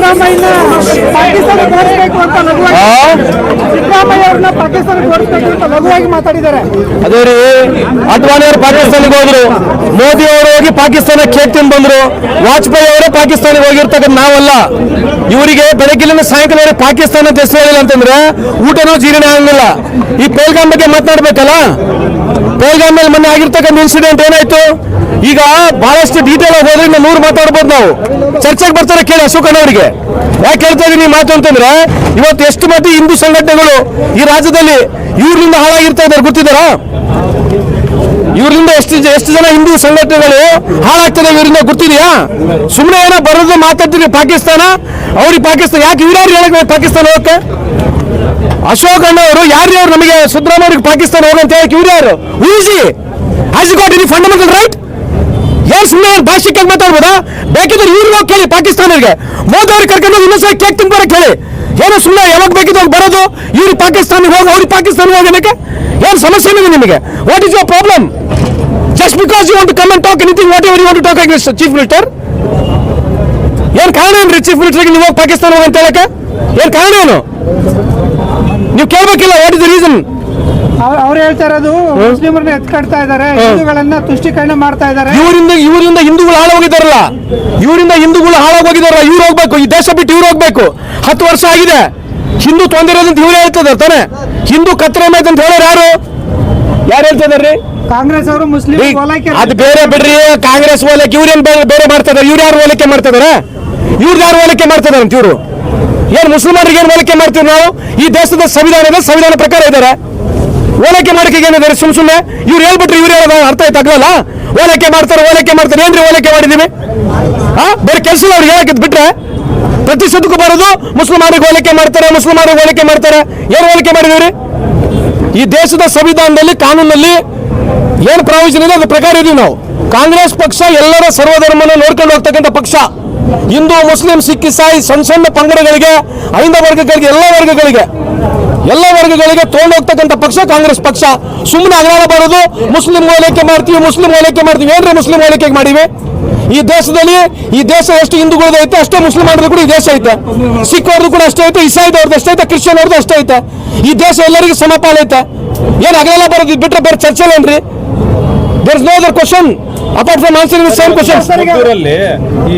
drama na. ಪಾಕಿಸ್ತಾನಕ್ಕೆ ಓಡಿಸ್ಬೇಕು ಅಂತ ಲಘುವಾಗಿ ಆ? ಸಿದ್ದರಾಮಯ್ಯ ಅವ್ರನ್ನ ಪಾಕಿಸ್ತಾನಕ್ಕೆ ಓಡಿಸ್ಬೇಕು ಅಂತ ಲಘುವಾಗಿ ಮಾತಾಡಿದ್ದಾರೆ. ಅದೇ ರೀ ಅಡ್ವಾಣಿ ಅವರು ಪಾಕಿಸ್ತಾನಕ್ಕೆ ಹೋದ್ರು. ಮೋದಿ ಅವರು ಹೋಗಿ ಪಾಕಿಸ್ತಾನ ಕೇಕ್ ತಿಂದು ಬಂದ್ರು. ವಾಜಪೇಯಿ ಅವರು ಪಾಕಿಸ್ತಾನಕ್ಕೆ ಹೋಗಿರ್ತಕ್ಕಂಥ ನಾವಲ್ಲ. ಇವರಿಗೆ ಬೆಳಗ್ಗಿನ ಸಾಯಂಕಾಲ ಪಾಕಿಸ್ತಾನ ಹೆಸರು ಹೇಳಿಲ್ಲ ಅಂತಂದ್ರೆ ಊಟನೂ ಜೀರ್ಣ ಆಗಂಗಿಲ್ಲ. ಈ ಪೇಲ್ಗಾಮ್ ಬಗ್ಗೆ ಮಾತನಾಡ್ಬೇಕಲ್ಲ? ಪೇಲ್ಗಾಮ್ ಮೇಲೆ ಮೊನ್ನೆ ಆಗಿರ್ತಕ್ಕಂಥ ಇನ್ಸಿಡೆಂಟ್ ಏನಾಯ್ತು? ಈಗ ಬಹಳಷ್ಟು ಡೀಟೇಲ್ ಆಗಿ ಹೋದ್ರೆ ನೂರು ಮಾತಾಡ್ಬೋದು ನಾವು. ಚರ್ಚೆಗೆ ಬರ್ತಾರೆ ಕೇಳಿ ಅಶೋಕಣ್ಣ ಅವರಿಗೆ ಯಾಕೆ ಹೇಳ್ತಾ ಇದೀನಿ ಈ ಮಾತು ಅಂತಂದ್ರೆ ಇವತ್ತು ಎಷ್ಟು ಮಟ್ಟಿಗೆ ಹಿಂದೂ ಸಂಘಟನೆಗಳು ಈ ರಾಜ್ಯದಲ್ಲಿ ಇವ್ರಿಂದ ಹಾಳಾಗಿರ್ತಾ ಇದ್ದಾರೆ ಗೊತ್ತಿದ್ದಾರಾ? ಇವರಿಂದ ಎಷ್ಟು ಎಷ್ಟು ಜನ ಹಿಂದೂ ಸಂಘಟನೆಗಳು ಹಾಳಾಗ್ತದೆ ಇವರಿಂದ ಗೊತ್ತಿದೆಯಾ? ಸುಮ್ಮನೆ ಏನೋ ಬರೋದು ಮಾತಾಡ್ತೀನಿ ಪಾಕಿಸ್ತಾನ ಅವ್ರಿಗೆ ಪಾಕಿಸ್ತಾನ ಯಾಕೆ ಇವ್ರ್ಯಾರು ಹೇಳಕ್ಕೆ ಪಾಕಿಸ್ತಾನ ಹೋಗಕ್ಕೆ? ಅಶೋಕ್ ಅಣ್ಣ ಅವರು ಯಾರು ಅವ್ರು ನಮಗೆ ಸಿದ್ದರಾಮಯ್ಯ ಪಾಕಿಸ್ತಾನ ಹೋಗಂತ ಹೇಳಕ್ ಇವ್ರು ಯಾರು? Who's he has got any fundamental right ಏನ್ ಸುಮ್ಮನೆ ಭಾಷಿಕ ಮಾತಾಡ್ಬೋದಾ? ಬೇಕಿದ್ರೆ ಇವ್ರಿಗೆ ಕೇಳಿ, ಪಾಕಿಸ್ತಾನರಿಗೆ. ಮೋದಿ ಅವ್ರಿಗೆ ಕರ್ಕೊಂಡು ಇನ್ನೊಂದ್ಸಲ ಕೇಕ್ ತುಂಬಾರ ಕೇಳಿ. ಏನು ಸುಮ್ಮನೆ ಯಾವಾಗ ಬೇಕಿದ್ರು ಅವ್ರು ಬರೋದು? ಇವ್ರು ಪಾಕಿಸ್ತಾನಿಗೆ ಹೋಗಿ ಅವ್ರಿಗೆ ಪಾಕಿಸ್ತಾನ ಹೋಗೋದಕ್ಕೆ ಏನು ಸಮಸ್ಯೆ ಇದೆ ನಿಮಗೆ? What is your problem just because you want come and talk anything whatever you want talk against chief minister ಏನು ಕಾರಣ ಏನ್ರಿ ಚೀಫ್ ಮಿನಿಸ್ಟರ್ಗೆ ನೀವು ಹೋಗಿ ಪಾಕಿಸ್ತಾನ ಹೋಗಿ ಅಂತ ಹೇಳಕ್ಕೆ? ಏನು ಕಾರಣ ಏನು? ನೀವು ಕೇಳಬೇಕಿಲ್ಲ ವಾಟ್ ಇಸ್ ದ ರೀಸನ್ ಅವ್ರು ಹೇಳ್ತಾ ಇರೋದು ಮುಸ್ಲಿಮರನ್ನ ಎತ್ಕಡ್ತಾ ಇದ್ದಾರೆ ಹಿಂದೂಗಳನ್ನ ತುಷ್ಟೀಕರಣ ಮಾಡ್ತಾ ಇದ್ದಾರೆ. ಇವರಿಂದ ಇವರಿಂದ ಹಿಂದೂಗಳು ಹಾಳಾಗೋಗಿದಾರಲ್ಲ ಇವರಿಂದ ಹಿಂದೂಗಳು ಹಾಳಾಗೋಗಿದಾರಲ್ಲ ಇವ್ರು ಹೋಗ್ಬೇಕು ಈ ದೇಶ ಬಿಟ್ಟು ಇವ್ರು ಹೋಗ್ಬೇಕು. ಹತ್ತು ವರ್ಷ ಆಗಿದೆ. ಹಿಂದೂ ತೊಂದಿರೋದಂತ ಇವ್ರು ಹೇಳ್ತದ ತಾನೆ. ಹಿಂದೂ ಕತ್ತರೆ ಅಂತ ಹೇಳೋರು ಯಾರು? ಯಾರು ಹೇಳ್ತಿದಾರ್ರಿ ಕಾಂಗ್ರೆಸ್ ಅವರು ಮುಸ್ಲಿಂ ಅದು ಬೇರೆ ಬಿಡ್ರಿ ಕಾಂಗ್ರೆಸ್ ಓಲಕ್ಕೆ ಇವ್ರೇನ್ ಬೇರೆ ಬೇರೆ ಮಾಡ್ತಾ ಇದಾರೆ ಇವ್ರು ಯಾರು ಹೋಲಿಕೆ ಮಾಡ್ತಾ ಇದಾರೆ ಇವ್ರು ಯಾರು ಓಲಕ್ಕೆ ಮಾಡ್ತಾ ಇದಾರೆ ಅಂತ ಇವರು? ಏನ್ ಮುಸ್ಲಿಮರಿಗೆ ಏನ್ ಹೋಲಿಕೆ ಮಾಡ್ತೀವಿ ನಾವು? ಈ ದೇಶದ ಸಂವಿಧಾನದ ಸಂವಿಧಾನ ಪ್ರಕಾರ ಇದ್ದಾರೆ. ಓಲೈಕೆ ಮಾಡಕ್ಕೆ ಏನಿದ್ದಾರೆ ಸುಮ್ ಸುಮ್ಮನೆ ಇವ್ರು ಹೇಳ್ಬಿಟ್ರೆ ಇವ್ರು ಹೇಳೋದು ಅರ್ಥ ಆಯ್ತು? ಆಗಲ್ಲ ಓಲೈಕೆ ಮಾಡ್ತಾರೆ ಓಲೈಕೆ ಮಾಡ್ತಾರೆ. ಏನ್ರಿ ಓಲೈಕೆ ಮಾಡಿದೀವಿ ಆ? ಬೇರೆ ಕೆಲಸ ಅವ್ರಿಗೆ ಹೇಳಕ್ಕೆ ಬಿಟ್ರೆ ಪ್ರತಿ ಪ್ರತಿಶತಕ್ಕೂ ಬರೋದು ಮುಸ್ಲಿಮಾರಿಗೆ ಹೋಲಿಕೆ ಮಾಡ್ತಾರೆ, ಮುಸ್ಲಿಮಾರಿಗೆ ಹೋಲಿಕೆ ಮಾಡ್ತಾರೆ. ಏನು ಹೋಲಿಕೆ ಮಾಡಿದೀವ್ರಿ ಈ ದೇಶದ ಸಂವಿಧಾನದಲ್ಲಿ, ಕಾನೂನಲ್ಲಿ ಏನು ಪ್ರಾವಿಷನ್ ಇದೆ? ಅದ್ರ ಪ್ರಕಾರ ಇದೀವಿ ನಾವು. ಕಾಂಗ್ರೆಸ್ ಪಕ್ಷ ಎಲ್ಲರ ಸರ್ವಧರ್ಮನ ನೋಡ್ಕೊಂಡು ಹೋಗ್ತಕ್ಕಂಥ ಪಕ್ಷ. ಹಿಂದೂ, ಮುಸ್ಲಿಂ, ಸಿಖ್, ಇಸಾಯಿ ಸಣ್ಣ ಸಣ್ಣ ಪಂಗಡಗಳಿಗೆ, ಐಂದ ವರ್ಗಗಳಿಗೆ, ಎಲ್ಲ ವರ್ಗಗಳಿಗೆ ಎಲ್ಲ ವರ್ಗಗಳಿಗೆ ತಗೊಂಡೋಗ್ತಕ್ಕಂಥ ಪಕ್ಷ ಕಾಂಗ್ರೆಸ್ ಪಕ್ಷ. ಸುಮ್ಮನೆ ಅಗಲಾಳ ಬರೋದು, ಮುಸ್ಲಿಂ ಓಲೈಕೆ ಮಾಡ್ತೀವಿ, ಮುಸ್ಲಿಂ ಓಲೈಕೆ ಮಾಡ್ತೀವಿ. ಏನ್ರಿ ಮುಸ್ಲಿಂ ಓಲೈಕೆ ಮಾಡಿವಿ? ಈ ದೇಶದಲ್ಲಿ, ಈ ದೇಶ ಎಷ್ಟು ಹಿಂದೂಗಳದ್ದು ಐತೆ, ಅಷ್ಟೇ ಮುಸ್ಲಿಮಾನರು ಕೂಡ ಈ ದೇಶ ಐತೆ. ಸಿಖ್ ಅವ್ರದ್ದು ಕೂಡ ಅಷ್ಟೇ ಐತೆ, ಇಸಾಯಿದವ್ರದ್ದು ಅಷ್ಟೇ ಐತೆ ಕ್ರಿಶ್ಚಿಯನ್ ಅವ್ರದ್ದು ಅಷ್ಟೇ ಐತೆ. ಈ ದೇಶ ಎಲ್ಲರಿಗೂ ಸಮಪಾಲ ಐತೆ ಏನು ಅಗಲೆಲ್ಲ ಬರೋದು ಬಿಟ್ರೆ ಬೇರೆ ಚರ್ಚೆ ಏನ್ರಿ? There is no other question apart from answering the same question ಮದ್ದೂರಲ್ಲಿ ಈ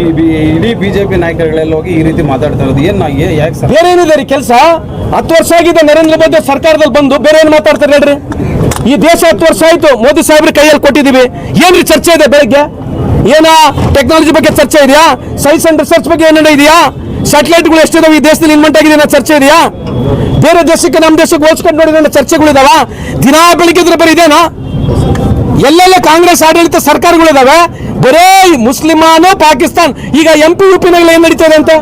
ಇಡೀ ಬಿಜೆಪಿ ನಾಯಕರುಗಳೆಲ್ಲ ಹೋಗಿ ಈ ರೀತಿ ಮಾತಾಡ್ತಾ ಇರೋದು. ಏನು ಯಾಕೆ ಸರ್? ಬೇರೆ ಏನಿದೆ ರೀ ಕೆಲಸ? ಹತ್ತು ವರ್ಷ ಆಗಿದೆ ನರೇಂದ್ರ ಮೋದಿ ಸರ್ಕಾರದಲ್ಲಿ ಬಂದು. ಬೇರೆ ಏನು ಮಾತಾಡ್ತಾರೆ ಹೇಳ್ರಿ? ಈ ದೇಶ ಹತ್ತು ವರ್ಷ ಆಯ್ತು. ಮೋದಿ ಸಾಹೇಬ್ರ ಕೈಯಲ್ಲಿ ಕೊಟ್ಟಿದ್ದೀವಿ. ಏನ್ರಿ ಚರ್ಚೆ ಇದೆ ಬೆಳಗ್ಗೆ? ಏನ ಟೆಕ್ನಾಲಜಿ ಬಗ್ಗೆ ಚರ್ಚೆ ಇದೆಯಾ? ಸೈನ್ಸ್ ಅಂಡ್ ರಿಸರ್ಚ್ ಬಗ್ಗೆ ಏನೇನೋ ಇದೆಯಾ? ಸ್ಯಾಟಲೈಟ್ಗಳು ಎಷ್ಟಿದಾವೆ? ಈ ದೇಶದಲ್ಲಿ ಇನ್ವೆಂಟ್ ಆಗಿದೆ ಅನ್ನೋ ಚರ್ಚೆ ಇದೆಯಾ? ಬೇರೆ ದೇಶಕ್ಕೆ ನಮ್ಮ ದೇಶಕ್ಕೆ ಹೋಲ್ಸ್ಕೊಂಡು ನೋಡಿದ್ರೆ ಚರ್ಚೆಗಳಿದಾವ ದಿನಾ ಬೆಳಿಗ್ಗೆ ಇದ್ರೆ ಬರೀ ಇದೇನಾ? ಎಲ್ಲೆಲ್ಲ ಕಾಂಗ್ರೆಸ್ ಆಡಳಿತ ಸರ್ಕಾರಗಳಿದಾವೆ? ಬರೇ ಮುಸ್ಲಿಮಾನು ಪಾಕಿಸ್ತಾನ್. ಈಗ ಎಂ ಪಿ ಯು ಪಿನಲ್ಲಿ ಏನ್ ನಡೀತಾ ಇದೆ ಅಂತ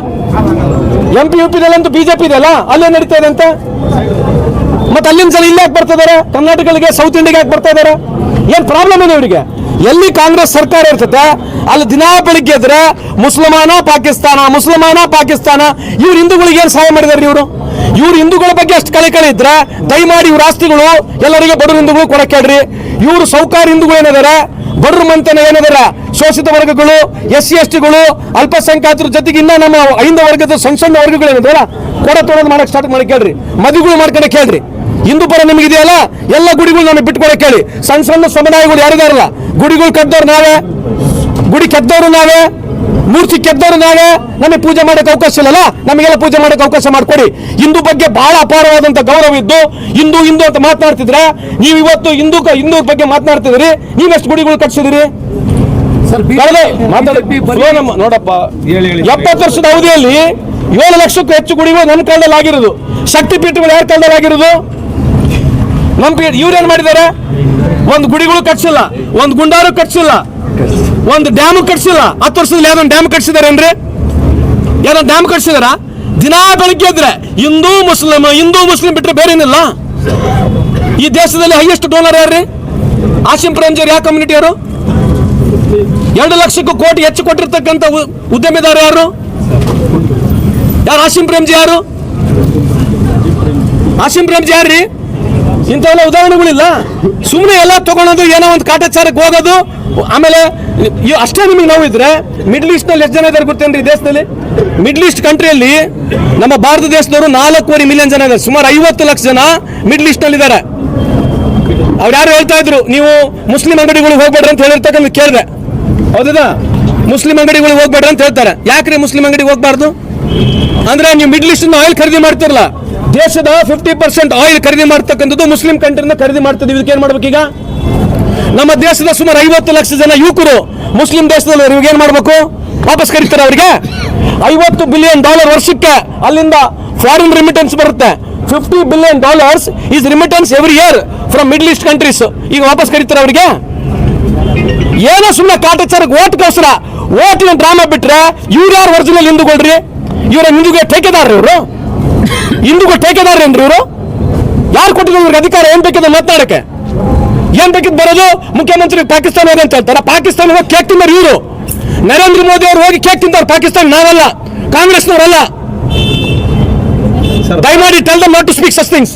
ಎಂ ಪಿ ಯು ಪಿನಲ್ಲಂತೂ ಬಿಜೆಪಿ ಇದೆಯಲ್ಲ? ಅಲ್ಲೇ ನಡೀತಾ ಇದೆ ಅಂತ ಮತ್ತೆ ಅಲ್ಲಿಂದ ಜನ ಇಲ್ಲಿ ಯಾಕೆ ಬರ್ತಾ ಇದಾರೆ? ಕರ್ನಾಟಕಗಳಿಗೆ ಸೌತ್ ಇಂಡಿಯಾಗೆ ಯಾಕೆ ಬರ್ತಾ ಇದಾರೆ? ಏನ್ ಪ್ರಾಬ್ಲಮ್ ಇದೆ ಇವರಿಗೆ? ಎಲ್ಲಿ ಕಾಂಗ್ರೆಸ್ ಸರ್ಕಾರ ಇರ್ತದೆ, ಅಲ್ಲಿ ದಿನಾ ಬೆಳಿಗ್ಗೆ ಇದ್ರೆ ಮುಸಲ್ಮಾನ ಪಾಕಿಸ್ತಾನ ಮುಸಲ್ಮಾನ ಪಾಕಿಸ್ತಾನ, ಇವ್ರು ಹಿಂದೂಗಳಿಗೆ ಏನ್ ಸಹಾಯ ಮಾಡಿದಾರೆ ಇವರು? ಇವ್ರು ಹಿಂದೂಗಳ ಬಗ್ಗೆ ಅಷ್ಟು ಕಳೆ ಇದ್ರೆ ದಯಮಾಡಿ ಇವ್ರ ಆಸ್ತಿಗಳು ಎಲ್ಲರಿಗೆ ಬಡವರು ಹಿಂದೂಗಳು ಕೊಡಕ್ಕೆ ಹೇಳ್ರಿ ಇವರು ಸೌಕಾರ ಹಿಂದೂಗಳು ಏನಿದಾರೆ? ಬಡ್ರ ಮಂತನ ಏನಿದಾರ? ಶೋಷಿತ ವರ್ಗಗಳು ಎಸ್ ಸಿ ಎಸ್ ಟಿಗಳು ಅಲ್ಪಸಂಖ್ಯಾತರ ಜೊತೆಗೆ ಇನ್ನ ನಮ್ಮ ಐಂದ ವರ್ಗದ ಸಣ್ಣ ಸಣ್ಣ ವರ್ಗಗಳು ಏನಿದಾರ ಕೊಡ ತೊಡೋದು ಮಾಡಕ್ ಸ್ಟಾರ್ಟ್ ಮಾಡಿ ಕೇಳ್ರಿ. ಮದುವೆಗಳು ಮಾಡ್ಕೊಳಕ್ ಕೇಳ್ರಿ. ಹಿಂದೂ ಪರ ನಿಮ್ಗೆ ಇದೆಯಲ್ಲ? ಎಲ್ಲ ಗುಡಿಗಳು ನಾನು ಬಿಟ್ಕೊಳಕ್ಕೆ ಹೇಳಿ ಸಣ್ಣ ಸಣ್ಣ ಸಮುದಾಯಗಳು ಯಾರಿದಾರಲ್ಲ? ಗುಡಿಗಳು ಕದ್ದವ್ರು ನಾವೇ? ಗುಡಿ ಕೆದ್ದವರು ನಾವೇ? ಮೂರ್ತಿ ಕೆದ್ದವರು ನಾಳೆ ನಮಗೆ ಪೂಜೆ ಮಾಡೋಕೆ ಅವಕಾಶ ಇಲ್ಲಲ್ಲ ನಮಗೆಲ್ಲ ಪೂಜೆ ಮಾಡೋಕೆ ಅವಕಾಶ ಮಾಡ್ಕೊಡಿ. ಹಿಂದೂ ಬಗ್ಗೆ ಬಹಳ ಅಪಾರವಾದಂತ ಗೌರವ ಇದ್ದು ಹಿಂದೂ ಹಿಂದೂ ಅಂತ ಮಾತನಾಡ್ತಿದ್ರ ನೀವು ಇವತ್ತು ಹಿಂದೂ ಹಿಂದೂ ಬಗ್ಗೆ ಮಾತನಾಡ್ತಿದ್ರಿ ನೀವೆಷ್ಟು ಗುಡಿಗಳು ಕಟ್ಸಿದಿರಿ ನೋಡಪ್ಪ. ಹೇಳಿ, ಹೇಳಿ. ಎಪ್ಪತ್ತು ವರ್ಷದ ಅವಧಿಯಲ್ಲಿ ಏಳು ಲಕ್ಷಕ್ಕೂ ಹೆಚ್ಚು ಗುಡಿಗಳು ನನ್ನ ಕಾಲದಲ್ಲಿ ಆಗಿರೋದು. ಶಕ್ತಿ ಪೀಠಗಳು ಯಾರ ಕಾಲದಲ್ಲಿ ಆಗಿರೋದು? ನಮ್ಮ ಪೀಠ ಇವ್ರೇನ್ ಮಾಡಿದ್ದಾರೆ ಒಂದು ಗುಡಿಗಳು ಕಟ್ಸಿಲ್ಲ, ಒಂದು ಗುಂಡಾರು ಕಟ್ಸಿಲ್ಲ, ಒಂದು ಡ್ಯಾಮ್ ಕಟ್ಸಿಲ್ಲ. ಹತ್ತು ವರ್ಷದಲ್ಲಿ ಯಾವ್ದೊಂದು ಡ್ಯಾಮ್ ಕಟ್ಸಿದಾರೇನ್ರಿ? ಯಾವ್ದೊಂದು ಡ್ಯಾಮ್ ಕಟ್ಸಿದಾರ? ದಿನಾ ಬೆಳಿಗ್ಗೆ ಇದ್ರೆ ಹಿಂದೂ ಮುಸ್ಲಿಂ ಹಿಂದೂ ಮುಸ್ಲಿಂ ಬಿಟ್ರೆ ಬೇರೆ ಏನಿಲ್ಲ. ಈ ದೇಶದಲ್ಲಿ ಹೈಯೆಸ್ಟ್ ಡೋನರ್ ಯಾರ್ರಿ? ಆಶಿಂ ಪ್ರೇಮ್ಜರ್ ಯಾವ ಕಮ್ಯುನಿಟಿ ಯಾರು ಎರಡು ಲಕ್ಷಕ್ಕೂ ಕೋಟಿ ಹೆಚ್ಚು ಕೊಟ್ಟಿರ್ತಕ್ಕಂಥ ಉದ್ಯಮಿದಾರ ಯಾರು? ಯಾರು ಆಶಿಂ ಪ್ರೇಮ್ಜಿ ಯಾರು? ಆಶಿಂ ಪ್ರೇಮ್ಜಿ ಯಾರ್ರಿ? ಇಂಥವೆಲ್ಲ ಉದಾಹರಣೆಗಳಿಲ್ಲ. ಸುಮ್ಮನೆ ಎಲ್ಲ ತಗೊಳೋದು, ಏನೋ ಒಂದು ಕಾಟಾಚಾರಕ್ಕೆ ಹೋಗೋದು, ಆಮೇಲೆ ಅಷ್ಟೇ ನಿಮಗೆ ನೋವಿದ್ರೆ ಮಿಡ್ಲ್ ಈಸ್ಟ್ನಲ್ಲಿ ಎಷ್ಟು ಜನ ಇದ್ದಾರೆ ಗೊತ್ತೇನ್ರಿ ದೇಶದಲ್ಲಿ? ಮಿಡ್ಲ್ ಈಸ್ಟ್ ಕಂಟ್ರಿಯಲ್ಲಿ ನಮ್ಮ ಭಾರತ ದೇಶದವರು ನಾಲ್ಕೂವರೆ ಮಿಲಿಯನ್ ಜನ ಇದ್ದಾರೆ ಸುಮಾರು ಐವತ್ತು ಲಕ್ಷ ಜನ ಮಿಡ್ಲ್ ಈಸ್ಟ್ನಲ್ಲಿ ಇದ್ದಾರೆ ಅವ್ರು ಯಾರು ಹೇಳ್ತಾ ಇದ್ರು, ನೀವು ಮುಸ್ಲಿಂ ಅಂಗಡಿಗಳಿಗೆ ಹೋಗ್ಬೇಡ್ರಿ ಅಂತ ಹೇಳಿರ್ತಕ್ಕಂಥ ಕೇಳಿದೆ. ಹೌದಾ? ಮುಸ್ಲಿಂ ಅಂಗಡಿಗಳಿಗೆ ಹೋಗ್ಬೇಡ್ರಿ ಅಂತ ಹೇಳ್ತಾರೆ. ಯಾಕ್ರಿ ಮುಸ್ಲಿಂ ಅಂಗಡಿಗೆ ಹೋಗ್ಬಾರ್ದು? ಅಂದ್ರೆ ನೀವು ಮಿಡ್ಲ್ ಈಸ್ಟ್ ಆಯಿಲ್ ಖರೀದಿ ಮಾಡ್ತಿರಲ್ಲ ದೇಶದ ಫಿಫ್ಟಿ ಪರ್ಸೆಂಟ್ ಆಯಿಲ್ ಖರೀದಿ ಮಾಡ್ತಕ್ಕಂಥದ್ದು ಮುಸ್ಲಿಂ ಕಂಟ್ರಿನ ಖರೀದಿ ಮಾಡ್ತದೆ ಇದಕ್ಕೆ ಏನು ಈಗ? ನಮ್ಮ ದೇಶದ ಸುಮಾರು ಐವತ್ತು ಲಕ್ಷ ಜನ ಯುವಕರು ಮುಸ್ಲಿಂ ದೇಶದಲ್ಲಿ ಇವಾಗ ಏನು ಮಾಡಬೇಕು? ವಾಪಸ್ ಕರೀತಾರೆ ಅವರಿಗೆ? ಐವತ್ತು ಬಿಲಿಯನ್ ಡಾಲರ್ ವರ್ಷಕ್ಕೆ ಅಲ್ಲಿಂದ ಫಾರಿನ್ ರಿಮಿಟೆನ್ಸ್ ಬರುತ್ತೆ. Fifty billion dollars is remittance every year from middle east countries ಈಗ ವಾಪಸ್ ಕರೀತಾರೆ ಅವರಿಗೆ? ಏನೋ ಸುಮ್ಮನೆ ಕಾಟಾಚಾರಕ್ಕೆ ಓಟ್ಗೋಸ್ಕರ ಓಟಿನ ಡ್ರಾಮಾ ಬಿಟ್ರೆ ಇವ್ರು ಯಾರು ಒರಿಜಿನಲ್ ಹಿಂದೂಗಳ್ರಿ? ಇವರ ಹಿಂದೂಗೆ ಠೇಕೆದಾರ್ರಿ ಇವರು? ಇಂದಿಗೂ ಏನ್ರಿ ಇವರು? ಯಾರು ಕೊಟ್ಟಿದ್ರು ಇವ್ರಿಗೆ ಅಧಿಕಾರ? ಏನ್ ಬೇಕಿದ್ರೆ ಮಾತನಾಡಕ್ಕೆ? ಏನ್ ಬೇಕಿದ್ ಬರೋದು ಮುಖ್ಯಮಂತ್ರಿ ಪಾಕಿಸ್ತಾನ ಅಂತ ಹೇಳ್ತಾರೆ. ಪಾಕಿಸ್ತಾನ ಹೋಗಿ ಕೇಕ್ ತಿನ್ನೋರು ಇವರು. ನರೇಂದ್ರ ಮೋದಿ ಅವರು ಹೋಗಿ ಕೇಕ್ ತಿಂತಾರೆ ಪಾಕಿಸ್ತಾನ ನಾವಲ್ಲ ಕಾಂಗ್ರೆಸ್ನವರಲ್ಲ. ದಯಮಾಡಿ tell them not to speak such things